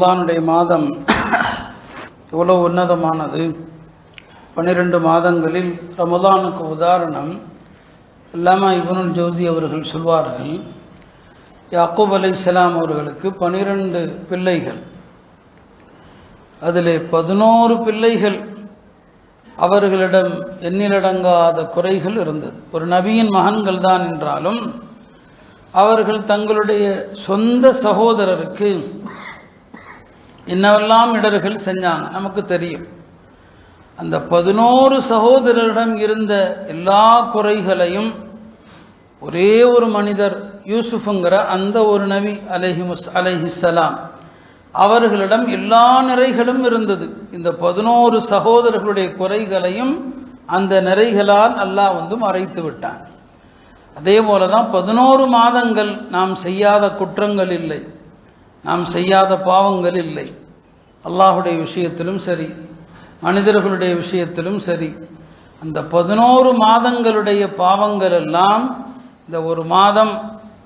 ரமலானுடைய மாதம் எவ்வளோ உன்னதமானது? பன்னிரண்டு மாதங்களில் ரமலானுக்கு உதாரணம் அல்லாமா இபனுல் ஜோசி அவர்கள் சொல்வார்கள் யாக்கூப் இஸ்லாம் அவர்களுக்கு பனிரெண்டு பிள்ளைகள். அதிலே பதினோரு பிள்ளைகள் அவர்களிடம் எண்ணிலடங்காத குறைகள் இருந்தது. ஒரு நபியின் மகன்கள் தான் என்றாலும் அவர்கள் தங்களுடைய சொந்த சகோதரருக்கு என்னவெல்லாம் இடர்கள் செஞ்சாங்க? நமக்கு தெரியும். அந்த பதினோரு சகோதரரிடம் இருந்த எல்லா குறைகளையும் ஒரே ஒரு மனிதர் யூசுஃபுங்கிற அந்த ஒரு நபி அலைஹிமுஸ் அலஹிசலாம் அவர்களிடம் எல்லா நிறைகளும் இருந்தது. இந்த பதினோரு சகோதரர்களுடைய குறைகளையும் அந்த நிறைகளால் அல்லாஹ் வந்து மறைத்து விட்டான். அதே போல தான் பதினோரு மாதங்கள் நாம் செய்யாத குற்றங்கள் இல்லை. நாம் செய்யாத பாவங்கள் இல்லை. அல்லாஹுடைய விஷயத்திலும் சரி மனிதர்களுடைய விஷயத்திலும் சரி அந்த பதினோரு மாதங்களுடைய பாவங்கள் எல்லாம் இந்த ஒரு மாதம்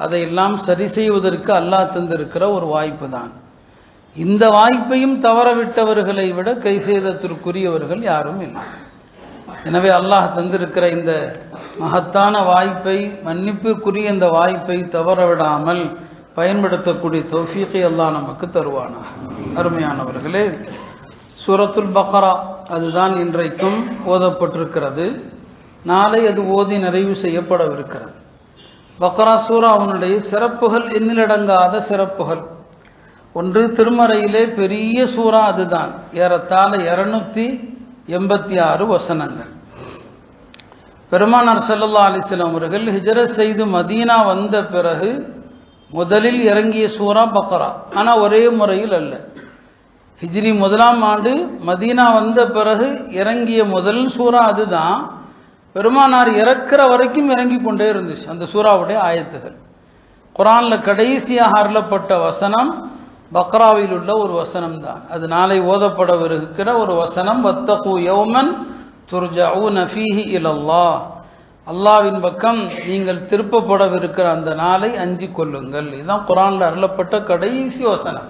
அதையெல்லாம் சரி செய்வதற்கு அல்லாஹ் தந்திருக்கிற ஒரு வாய்ப்பு தான். இந்த வாய்ப்பையும் தவறவிட்டவர்களை விட கை செய்தத்திற்குரியவர்கள் யாரும் இல்லை. எனவே அல்லாஹ் தந்திருக்கிற இந்த மகத்தான வாய்ப்பை மன்னிப்புக்குரிய இந்த வாய்ப்பை தவறவிடாமல் பயன்படுத்தக்கூடிய தோஃபீக்கை அல்லாஹ் நமக்கு தருவானா அருமையானவர்களே சூரத்துல் பக்ரா அதுதான் இன்றைக்கும் ஓதப்பட்டிருக்கிறது. நாளை அது ஓதி நிறைவு செய்யப்படவிருக்கிறது. பக்ரா சூரா அவனுடைய சிறப்புகள் எண்ணிலடங்காத சிறப்புகள். ஒன்று திருமறையிலே பெரிய சூறா அதுதான். ஏறத்தாழ இருநூத்தி எண்பத்தி ஆறு வசனங்கள். பெருமானார் செல்லல்லா அலிஸ்லாம் அவர்கள் ஹிஜரத் செய்து மதீனா வந்த பிறகு முதலில் இறங்கிய சூரா பக்ரா. ஆனால் ஒரே முறையில் அல்ல. ஹிஜ்ரி முதலாம் ஆண்டு மதீனா வந்த பிறகு இறங்கிய முதல் சூறா அதுதான். பெருமானார் இறக்கிற வரைக்கும் இறங்கி கொண்டே இருந்துச்சு அந்த சூறாவுடைய ஆயத்துகள். குரானில் கடைசியாக அருளப்பட்ட வசனம் பக்ராவில் உள்ள ஒரு வசனம் தான் அது நாளை ஓதப்படவிருக்கிற ஒரு வசனம் வத்தகு யௌமன் துர்ஜா நஃபீஹி இலல்லா அல்லாவின் பக்கம் நீங்கள் திருப்பப்படவிருக்கிற அந்த நாளை அஞ்சு கொள்ளுங்கள். இதுதான் குரானில் அருளப்பட்ட கடைசி வசனம்.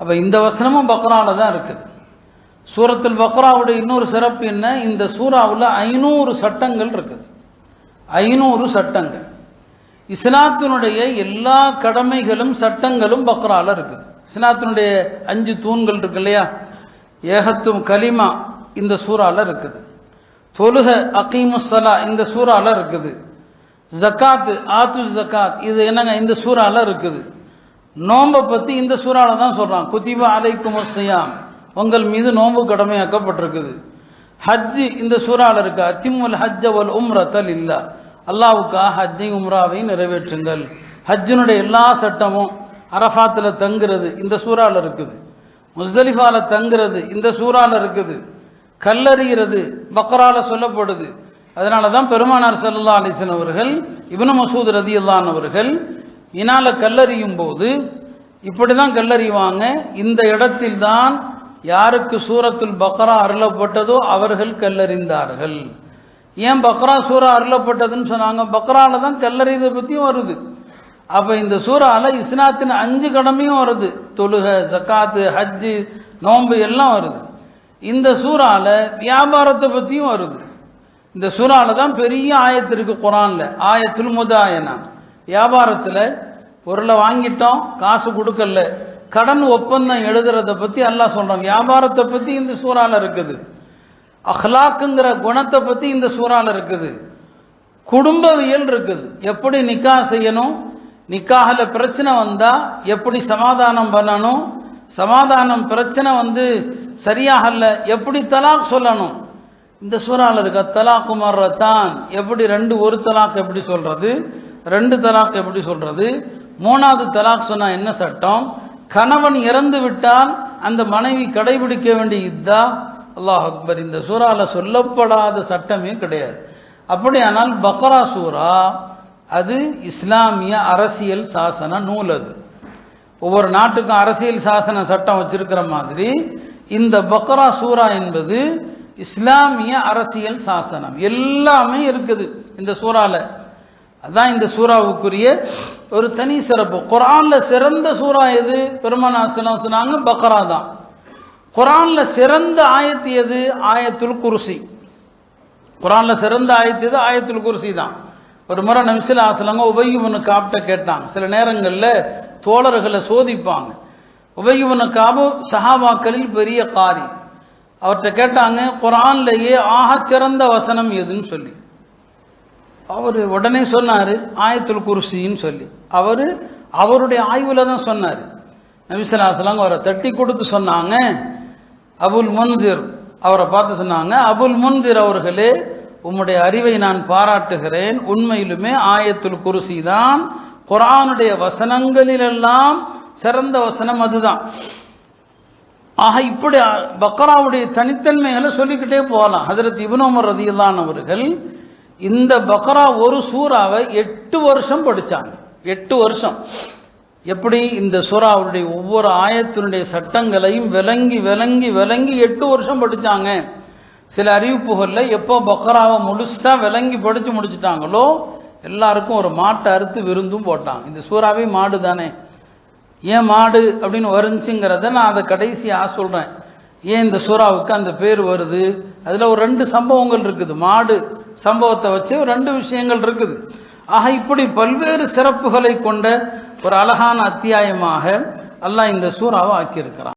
அப்போ இந்த வசனமும் பக்ராவில் தான் இருக்குது. சூரத்தில் பக்ராவுடைய இன்னொரு சிறப்பு என்ன? இந்த சூறாவில் ஐநூறு சட்டங்கள் இருக்குது. ஐநூறு சட்டங்கள். இஸ்லாத்தினுடைய எல்லா கடமைகளும் சட்டங்களும் பக்ரால இருக்குது. இஸ்லாத்தினுடைய அஞ்சு தூண்கள் இருக்கு இல்லையா? ஏகத்தும் கலிமா இந்த சூறாவில் இருக்குது. தொழுக அகீமுசலா இந்த சூறால இருக்குது. ஜக்காத் ஆத்து ஜக்காத் இது என்னங்க இந்த சூறால இருக்குது. நோம்பை பற்றி இந்த சூறால தான் சொல்கிறான் குத்திபா அலைக்கும் செய்யாம் உங்கள் மீது நோம்பு கடமையாக்கப்பட்டிருக்குது. ஹஜ்ஜு இந்த சூறால இருக்கு. அத்திமுல் ஹஜ்ஜ வல் உம்ரத்தல் இல்லா அல்லாவுக்கா ஹஜ்ஜை உம்ராவையும் நிறைவேற்றுங்கள். ஹஜ்ஜினுடைய எல்லா சட்டமும் அரஃபாத்தில் தங்குறது இந்த சூறால இருக்குது. முஸ்தலிஃபால தங்குறது இந்த சூறால இருக்குது. கல்லறிகிறது. பக்ரால சொல்லப்படுது. அதனால தான் பெருமானார் சல்லா அலிசன் அவர்கள் இப்னு மசூத் ரதி அல்லான் அவர்கள் இனால கல்லறியும் போது இப்படி தான் கல்லறிவாங்க. இந்த இடத்தில் தான் யாருக்கு சூரத்துல் பக்ரா அருளப்பட்டதோ அவர்கள் கல்லறிந்தார்கள். ஏன் பக்ரா சூரா அருளப்பட்டதுன்னு சொன்னாங்க? பக்ரால தான் கல்லறியதை பற்றியும் வருது. அப்போ இந்த சூறால இஸ்லாத்தின் அஞ்சு கடமையும் வருது. தொழுக ஜக்காத்து ஹஜ்ஜு நோன்பு எல்லாம் வருது. இந்த சூறால வியாபாரத்தை பற்றியும் வருது. இந்த சூறால தான் பெரிய ஆயத்து இருக்கு குரான்ல. ஆயத்துல் முதாயனா வியாபாரத்தில் பொருளை வாங்கிட்டோம் காசு கொடுக்கல. கடன் ஒப்பந்தம் எழுதுறத பற்றி எல்லாம் சொல்கிறான் வியாபாரத்தை பற்றி இந்த சூறால இருக்குது. அஹ்லாக்குங்கிற குணத்தை பற்றி இந்த சூறால இருக்குது. குடும்பவியல் இருக்குது. எப்படி நிக்கா செய்யணும்? நிக்காகில் பிரச்சனை வந்தால் எப்படி சமாதானம் பண்ணணும்? சமாதானம் பிரச்சனை வந்து சரியாகல எப்படி தலாக் சொல்லணும்? இந்த சூறாவில் இருக்க தலாக் தான் எப்படி ரெண்டு ஒரு தலாக் எப்படி சொல்றது? ரெண்டு தலாக் எப்படி சொல்றது? மூணாவது தலாக் சொன்னால் என்ன சட்டம்? கணவன் இறந்து விட்டால் அந்த மனைவி கடைபிடிக்க வேண்டிய இதா? அல்லாஹ் அக்பர் இந்த சூறாவில் சொல்லப்படாத சட்டமே கிடையாது? அப்படியானால் பக்ரா சூரா அது இஸ்லாமிய அரசியல் சாசன நூல் அது. ஒவ்வொரு நாட்டுக்கும் அரசியல் சாசன சட்டம் வச்சிருக்கிற மாதிரி இந்த பக்ரா சூரா என்பது இஸ்லாமிய அரசியல் சாசனம். எல்லாமே இருக்குது இந்த சூறால. அதான் இந்த சூறாவுக்குரிய ஒரு தனி சிறப்பு. குரான்ல சிறந்த சூறா எது? பெருமானாசனம் சொன்னாங்க பக்ரா தான். குரான்ல சிறந்த ஆயத்து எது? ஆயத்துல் குருசி. குரான்ல சிறந்த ஆயத்து எது? ஆயத்துல் குருசி தான். ஒரு முறை நம்சில ஆசலங்க ஒன்று காப்ட கேட்டாங்க. சில நேரங்களில் தோழர்களை சோதிப்பாங்க. உபயுவனு காபு சஹாபாக்களில் பெரிய காரி அவர்கிட்ட கேட்டாங்க குரான்லேயே ஆக சிறந்த வசனம் எதுன்னு சொல்லி. அவர் உடனே சொன்னார் ஆயத்துல் குருசின்னு சொல்லி. அவர் அவருடைய ஆய்வில் தான் சொன்னார். நபிசலாசலம் அவரை தட்டி கொடுத்து சொன்னாங்க அபுல் முன்சிர். அவரை பார்த்து சொன்னாங்க அபுல் முன்சிர் அவர்களே உம்முடைய அறிவை நான் பாராட்டுகிறேன். உண்மையிலுமே ஆயத்துல் குருசி தான் குரானுடைய வசனங்களிலெல்லாம் சிறந்த வசனம் அதுதான். ஆக இப்படி பக்ராவுடைய தனித்தன்மைகளை சொல்லிக்கிட்டே போகலாம். ஹதரத் இபுனோமர் ரதியில்லான் அவர்கள் இந்த பக்ரா ஒரு சூறாவை எட்டு வருஷம் படித்தாங்க எட்டு வருஷம். எப்படி? இந்த சூறாவுடைய ஒவ்வொரு ஆயத்தினுடைய சட்டங்களையும் விளங்கி விளங்கி விளங்கி எட்டு வருஷம் படித்தாங்க சில அறிவிப்புகளில் எப்போ பக்ராவை முழுசாக விளங்கி படித்து முடிச்சிட்டாங்களோ எல்லாருக்கும் ஒரு மாட்டை அறுத்து விருந்தும் போட்டான். இந்த சூறாவே மாடு தானே. ஏன் மாடு அப்படின்னு வருச்சுங்கிறத நான் அதை கடைசியாக சொல்கிறேன் ஏன் இந்த சூறாவுக்கு அந்த பேர் வருது? அதில் ஒரு ரெண்டு சம்பவங்கள் இருக்குது. மாடு சம்பவத்தை வச்சு ரெண்டு விஷயங்கள் இருக்குது. ஆக இப்படி பல்வேறு சிறப்புகளை கொண்ட ஒரு அழகான அத்தியாயமாக அல்லாஹ் இந்த சூறாவை ஆக்கியிருக்கிறான்.